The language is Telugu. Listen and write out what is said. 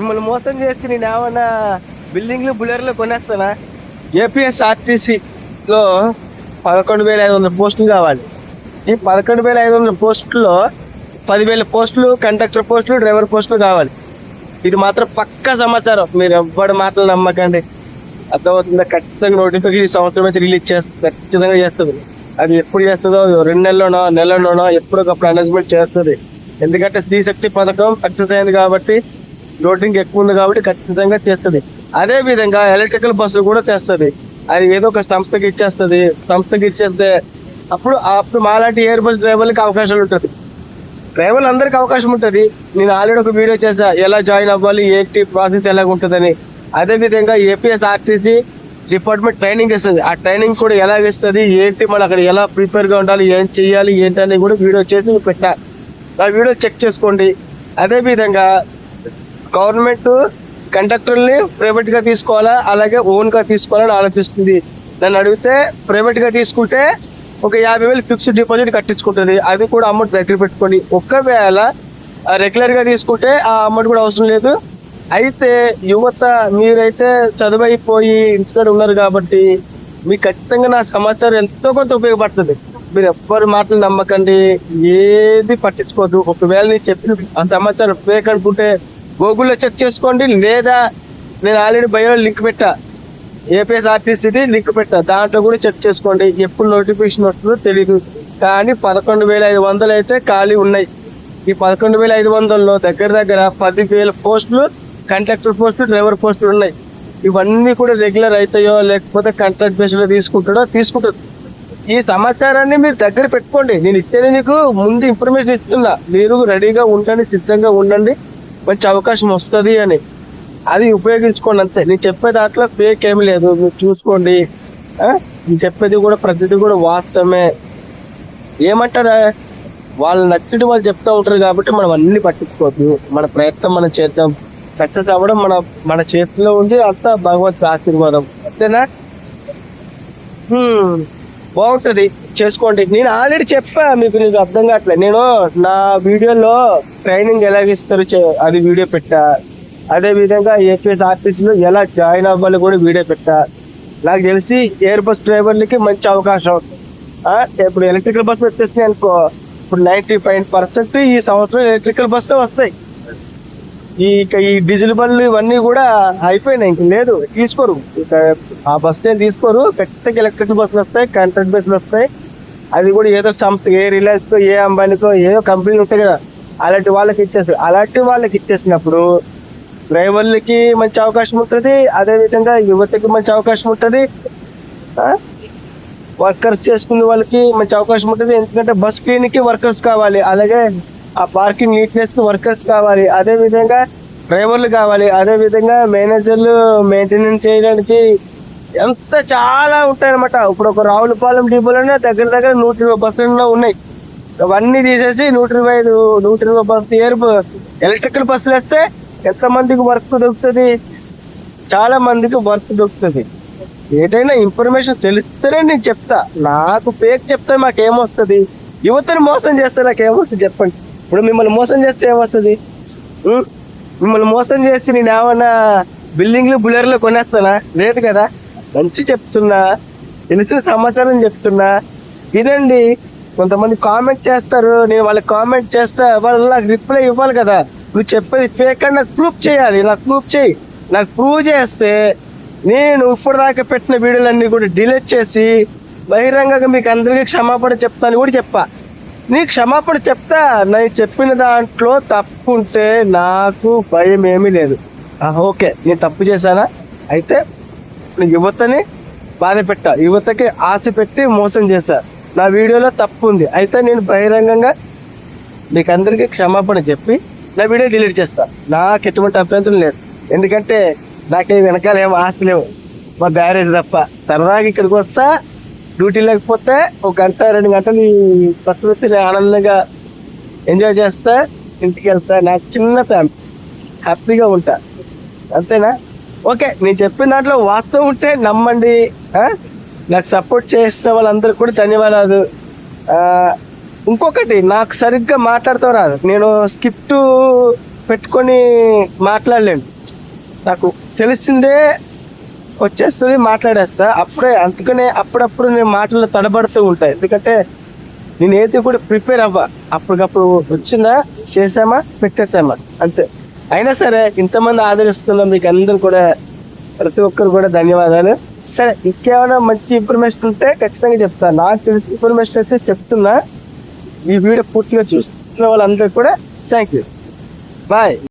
మిమ్మల్ని మోసం చేసి నేను ఏమన్నా బిల్డింగ్లు బులర్లు కొనేస్తానా? ఏపీఎస్ఆర్టీసీలో పదకొండు వేల ఐదు వందల పోస్టులు కావాలి. ఈ పదకొండు వేల ఐదు వందల పోస్టుల్లో పదివేల పోస్టులు కండక్టర్ పోస్టులు డ్రైవర్ పోస్టులు కావాలి. ఇది మాత్రం పక్కా సమాచారం. మీరు ఎవ్వడి మాటలు నమ్మకండి. అర్థమవుతుందా? ఖచ్చితంగా నోటిఫికేషన్ ఈ సంవత్సరం అయితే రిలీజ్ చేస్తుంది ఖచ్చితంగా చేస్తుంది. అది ఎప్పుడు చేస్తుందో? రెండు నెలలోనో నెలలోనో ఎప్పుడొకప్పుడు అనౌన్స్మెంట్ చేస్తుంది. ఎందుకంటే స్త్రీ శక్తి పథకం సక్సెస్ అయింది కాబట్టి లోడింగ్ ఎక్కువ ఉంది కాబట్టి ఖచ్చితంగా చేస్తుంది. అదే విధంగా ఎలక్ట్రికల్ బస్సు కూడా తెస్తుంది అది ఏదో ఒక సంస్థకి ఇచ్చేస్తుంది. సంస్థకి ఇచ్చేస్తే అప్పుడు అప్పుడు మాలాంటి ఎయిర్ బస్ డ్రైవర్లకి అవకాశాలు ఉంటుంది. డ్రైవర్లు అందరికి అవకాశం ఉంటుంది. నేను ఆల్రెడీ ఒక వీడియో చేసా ఎలా జాయిన్ అవ్వాలి? ఏంటి ప్రాసెస్ ఎలా ఉంటుందని అదే విధంగా ఏపీఎస్ ఆర్టీసీ డిపార్ట్మెంట్ ట్రైనింగ్ ఇస్తుంది. ఆ ట్రైనింగ్ కూడా ఎలా ఇస్తుంది? ఏంటి? మనం అక్కడ ఎలా ప్రిపేర్గా ఉండాలి? ఏం చెయ్యాలి? ఏంటి అనేది కూడా వీడియో చేసి పెట్టా. ఆ వీడియో చెక్ చేసుకోండి. అదే విధంగా గవర్నమెంట్ కండక్టర్ని ప్రైవేట్గా తీసుకోవాలా? అలాగే ఓన్గా తీసుకోవాలని ఆలోచిస్తుంది. నన్ను అడిగితే ప్రైవేట్గా తీసుకుంటే ఒక యాభై వేలు ఫిక్స్డ్ డిపాజిట్ కట్టించుకుంటుంది. అది కూడా అమౌంట్ దగ్గర పెట్టుకోండి ఒకవేళ రెగ్యులర్గా తీసుకుంటే ఆ అమౌంట్ కూడా అవసరం లేదు. అయితే యువత మీరైతే చదువైపోయి ఇంటికాడ ఉన్నారు కాబట్టి మీకు ఖచ్చితంగా నా సమాచారం ఎంతో కొంత ఉపయోగపడుతుంది. మీరు ఎవ్వరి మాటలు నమ్మకండి. ఏది పట్టించుకోవద్దు ఒకవేళ నేను చెప్పిన ఆ సమాచారం ఉపయోగపడుకుంటే గూగుల్లో చెక్ చేసుకోండి లేదా నేను ఆల్రెడీ బయో లింక్ పెట్టా. ఏపీఎస్ఆర్టీసీది లింక్ పెట్టా. దాంట్లో కూడా చెక్ చేసుకోండి ఎప్పుడు నోటిఫికేషన్ వస్తుందో తెలియదు కానీ పదకొండు వేల ఐదు వందలు అయితే ఖాళీ ఉన్నాయి. ఈ పదకొండు వేల ఐదు వందల్లో దగ్గర దగ్గర పది వేల పోస్టులు కంట్రాక్టర్ పోస్టులు డ్రైవర్ పోస్టులు ఉన్నాయి. ఇవన్నీ కూడా రెగ్యులర్ అవుతాయో లేకపోతే కాంట్రాక్ట్ బేస్లో తీసుకుంటాడో తీసుకుంటారు ఈ సమాచారాన్ని మీరు దగ్గర పెట్టుకోండి. నేను ఇచ్చేది మీకు ముందు ఇన్ఫర్మేషన్ ఇస్తున్నా. మీరు రెడీగా ఉండండి సిద్ధంగా ఉండండి. మంచి అవకాశం వస్తుంది అని. అది ఉపయోగించుకోండి అంతే. నేను చెప్పే దాంట్లో ఫేక్ ఏమి లేదు. మీరు చూసుకోండి. నేను చెప్పేది కూడా ప్రతిదీ కూడా వాస్తవమే. ఏమంటారా? వాళ్ళు నచ్చినట్టు వాళ్ళు చెప్తా ఉంటారు కాబట్టి మనం అన్ని పట్టించుకోవద్దు. మన ప్రయత్నం మనం చేద్దాం. సక్సెస్ అవ్వడం మన మన చేతిలో ఉంది. అంతా భగవత్ ఆశీర్వాదం. అంతేనా? హ్మ్, బాగుంటుంది. చేసుకోండి. నేను ఆల్రెడీ చెప్పా మీకు నీకు అర్థం కావట్లేదు నేను నా వీడియోలో ట్రైనింగ్ ఎలా ఇస్తారు చే- అది వీడియో పెట్టా. అదే విధంగా ఏపీఎస్ ఆర్టీసీలో ఎలా జాయిన్ అవ్వాలి కూడా వీడియో పెట్టా. నాకు తెలిసి ఎయిర్ బస్ డ్రైవర్లకి మంచి అవకాశం. ఇప్పుడు ఎలక్ట్రికల్ బస్సు వచ్చేసినాయి అనుకో. ఇప్పుడు నైన్టీ ఫైవ్ పర్సెంట్ ఈ సంవత్సరం ఎలక్ట్రికల్ బస్సే వస్తాయి. ఈ ఇక ఈ డీజిల్ బండ్లు ఇవన్నీ కూడా అయిపోయినాయి. ఇంక లేదు తీసుకోరు. ఇక ఆ బస్ నేను తీసుకోరు. ఖచ్చితంగా ఎలక్ట్రిక్ బస్సులు వస్తాయి కాంట్రాక్ట్ బస్సులు వస్తాయి. అది కూడా ఏదో సంస్థ ఏ రిలయన్స్తో ఏ అంబానీకో ఏదో కంపెనీలు ఉంటాయి కదా అలాంటి వాళ్ళకి ఇచ్చేస్తారు. అలాంటి వాళ్ళకి ఇచ్చేసినప్పుడు డ్రైవర్లకి మంచి అవకాశం ఉంటుంది అదే విధంగా యువతకి మంచి అవకాశం ఉంటుంది. వర్కర్స్ చేసుకునే వాళ్ళకి మంచి అవకాశం ఉంటుంది. ఎందుకంటే బస్ క్లీన్కి వర్కర్స్ కావాలి. అలాగే ఆ పార్కింగ్ నీట్నెస్కి వర్కర్స్ కావాలి అదే విధంగా డ్రైవర్లు కావాలి అదే విధంగా మేనేజర్లు మెయింటెనెన్స్ చేయడానికి ఎంత చాలా ఉంటాయన్నమాట. ఇప్పుడు ఒక రావులపాలెం డిపోలోనే దగ్గర దగ్గర నూట ఇరవై బస్సులు ఉన్నాయి. అవన్నీ తీసేసి నూట ఇరవై ఐదు నూట ఇరవై బస్సు ఎయిర్ ఎలక్ట్రికల్ బస్సులు వేస్తే ఎంతమందికి వర్క్ దొరుకుతుంది? చాలా మందికి వర్క్ దొరుకుతుంది. ఏదైనా ఇన్ఫర్మేషన్ తెలిస్తేనే నేను చెప్తా. నాకు పేరు చెప్తే మాకేమొస్తుంది? యువతను మోసం చేస్తే నాకేమొస్తుంది చెప్పండి? ఇప్పుడు మిమ్మల్ని మోసం చేస్తే ఏమొస్తుంది? మిమ్మల్ని మోసం చేసి నేను ఏమన్నా బిల్డింగ్లు బులర్లు కొనేస్తానా? లేదు కదా. మంచి చెప్తున్నా. తెలిసిన సమాచారం చెప్తున్నా. ఇదండి. కొంతమంది కామెంట్ చేస్తారు. నేను వాళ్ళకి కామెంట్ చేస్తా. వాళ్ళు నాకు రిప్లై ఇవ్వాలి కదా. నువ్వు చెప్పేది ఫేక్ అని నాకు ప్రూఫ్ చేయాలి. నాకు ప్రూఫ్ చేయి. నాకు ప్రూవ్ చేస్తే నేను ఇప్పటిదాకా పెట్టిన వీడియోలన్నీ కూడా డిలీట్ చేసి బహిరంగంగా మీకు అందరికీ క్షమాపణ చెప్తాను కూడా చెప్పా. నీ క్షమాపణ చెప్తా. నేను చెప్పిన దాంట్లో తప్పు ఉంటే నాకు భయం ఏమీ లేదు ఓకే నేను తప్పు చేశానా? అయితే యువతని బాధ పెట్టా. యువతకి ఆశ పెట్టి మోసం చేశా. నా వీడియోలో తప్పు ఉంది అయితే నేను బహిరంగంగా మీకు అందరికీ క్షమాపణ చెప్పి నా వీడియో డిలీట్ చేస్తా. నాకు ఎటువంటి అభ్యంతరం లేదు. ఎందుకంటే నాకేం వెనకాల ఏం ఆశ లేవు. మా బ్యారేజ్ తప్ప. సరదాగా ఇక్కడికి వస్తా. డ్యూటీ లేకపోతే ఒక గంట రెండు గంటలు ప్రకృతిని ఆనందంగా ఎంజాయ్ చేస్తా ఇంటికి వెళ్తా. నాకు చిన్న ఫ్యామిలీ. హ్యాపీగా ఉంటా. అంతేనా? ఓకే నేను చెప్పిన దాంట్లో వాస్తవం ఉంటే నమ్మండి. నాకు సపోర్ట్ చేసిన వాళ్ళందరికీ కూడా ధన్యవాదాలు. ఇంకొకటి నాకు సరిగ్గా మాట్లాడతాం రాదు. నేను స్క్రిప్ట్ పెట్టుకొని మాట్లాడలేను. నాకు తెలిసిందే వచ్చేస్తుంది మాట్లాడేస్తా. అప్పుడే అందుకనే అప్పుడప్పుడు నేను మాటలు తడబడుతూ ఉంటాయి ఎందుకంటే నేను ఏది కూడా ప్రిపేర్ అవ్వ. అప్పటికప్పుడు వచ్చిందా చేసామా పెట్టేసామా అంతే. అయినా సరే ఇంతమంది ఆదరిస్తున్నాం మీకు అందరూ కూడా ప్రతి ఒక్కరు కూడా ధన్యవాదాలు. సరే ఇంకేమైనా మంచి ఇన్ఫర్మేషన్ ఉంటే ఖచ్చితంగా చెప్తాను నాకు తెలిసిన ఇన్ఫర్మేషన్ అయితే చెప్తున్నా. ఈ వీడియో పూర్తిగా చూస్తున్న వాళ్ళందరూ కూడా థ్యాంక్ యూ బాయ్.